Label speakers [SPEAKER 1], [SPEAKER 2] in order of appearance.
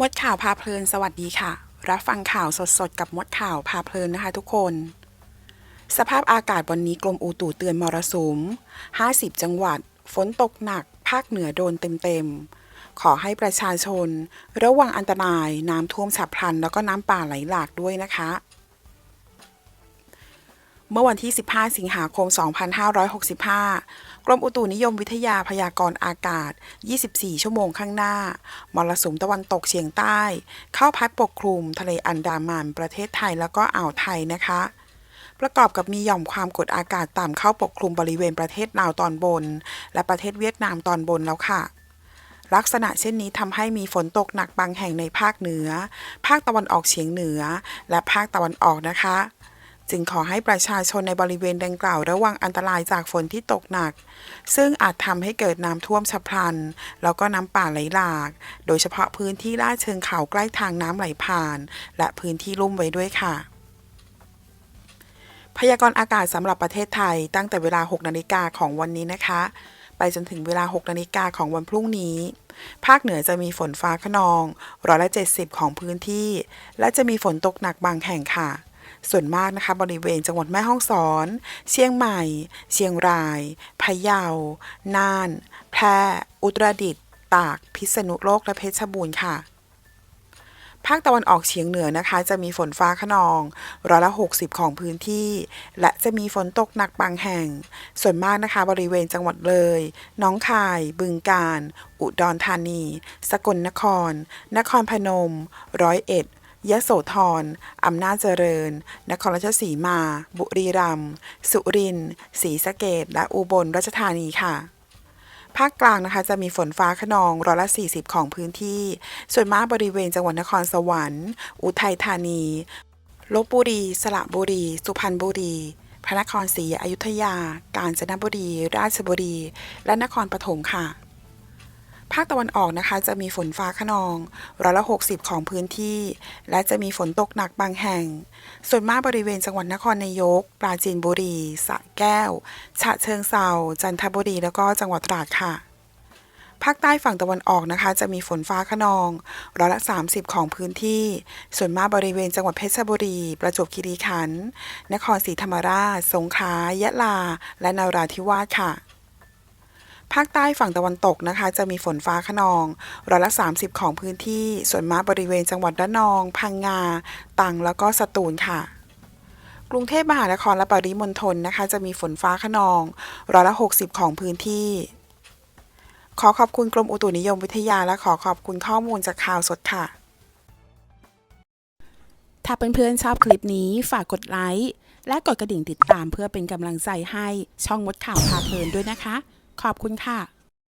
[SPEAKER 1] มดข่าวพาเพลินสวัสดีค่ะ รับฟังข่าวสดๆ กับมดข่าวพาเพลินนะคะทุกคน สภาพอากาศวันนี้กรมอุตุเตือนมรสุม 50 จังหวัด ฝนตกหนัก ภาคเหนือโดนเต็มๆ ขอให้ประชาชน ระวังอันตรายน้ำท่วมฉับพลัน แล้วก็น้ำป่าไหลหลากด้วยนะคะ เมื่อวันที่ 15 สิงหาคม 2565 กรมอุตุนิยมวิทยาพยากรณ์อากาศ 24 ชั่วโมงข้างหน้า มรสุมตะวันตกเฉียงใต้ เข้าพัดปกคลุม ทะเลอันดามัน ประเทศไทยแล้วก็อ่าวไทยนะคะ ประกอบกับมีหย่อมความกดอากาศต่ำเข้าปกคลุมบริเวณประเทศลาวตอนบน และประเทศเวียดนามตอนบนแล้วค่ะลักษณะเช่นนี้ทำให้มีฝนตกหนักบางแห่งในภาคเหนือ ภาคตะวันออกเฉียงเหนือ และภาคตะวันออกนะคะ จึงขอให้ประชาชนในบริเวณดังกล่าวระวังอันตรายจากฝนที่ตกหนัก ซึ่งอาจทำให้เกิดน้ำท่วมฉับพลัน แล้วก็น้ำป่าไหลหลาก โดยเฉพาะพื้นที่ลาดเชิงเขาใกล้ทางน้ำไหลผ่าน และพื้นที่ลุ่มไว้ด้วยค่ะ พยากรณ์อากาศสำหรับประเทศไทยตั้งแต่เวลา 6 นาฬิกาของวันนี้นะคะ ไปจนถึงเวลา 6 นาฬิกาของวันพรุ่งนี้ภาคเหนือจะมีฝนฟ้าขนองร้อยละ 70 ของพื้นที่ และจะมีฝนตกหนักบางแห่งค่ะ ส่วนมากนะคะ บริเวณจังหวัดแม่ฮ่องสอน เชียงใหม่ เชียงราย พะเยา น่าน แพร่ อุตรดิตถ์ ตาก พิษณุโลก และเพชรบูรณ์ค่ะ ภาคตะวันออกเฉียงเหนือนะคะ จะมีฝนฟ้าขนองร้อยละ 60 ของพื้นที่ และจะมีฝนตกหนักบางแห่ง ส่วนมากนะคะ บริเวณจังหวัดเลย น้องคาย บึงกาฬ อุดรธานี สกลนคร นครพนม ร้อยเอ็ด ยะโสธร อำนาจเจริญ นครราชสีมา บุรีรัมย์ สุรินทร์ ศรีสะเกษและอุบลราชธานีค่ะ ภาคกลางนะคะจะมีฝนฟ้าขนองร้อยละ 40 ของพื้นที่ ส่วนมากบริเวณจังหวัดนครสวรรค์ อุทัยธานี ลบบุรี สระบุรี สุพรรณบุรี พระนครศรีอยุธยา กาญจนบุรี ราชบุรี และนครปฐมค่ะ ภาคตะวันออกนะคะ จะมีฝนฟ้าขนองร้อยละ 60 ของพื้นที่ และจะมีฝนตกหนักบางแห่ง ส่วนมากบริเวณจังหวัดนครนายก ปราจีนบุรีสระแก้ว ฉะเชิงเซาจันทบุรีแล้วก็จังหวัดตราดค่ะภาคใต้ฝั่งตะวันออกนะคะ จะมีฝนฟ้าขนองร้อยละ 30 ของพื้นที่ ส่วนมากบริเวณจังหวัดเพชรบุรี ประจวบคีรีขันธ์นครศรีธรรมราช สงขลายะลา และนราธิวาสค่ะ ภาคใต้ฝั่งตะวันตกนะคะ จะมีฝนฟ้าขนองร้อยละ 30 ของพื้นที่ส่วนมากบริเวณจังหวัดระนอง พังงาตรังแล้วก็สตูลค่ะ กรุงเทพมหานครและปริมณฑลนะคะ จะมีฝนฟ้าขนองร้อยละ 60 ของพื้นที่ ขอขอบคุณกรมอุตุนิยมวิทยาและขอขอบคุณข้อมูลจากข่าวสดค่ะ ถ้าเพื่อนๆชอบคลิปนี้ฝากกดไลค์และกดกระดิ่งติดตามเพื่อเป็นกำลังใจให้ช่องมดข่าวพาเพลินด้วยนะคะ ขอบคุณค่ะ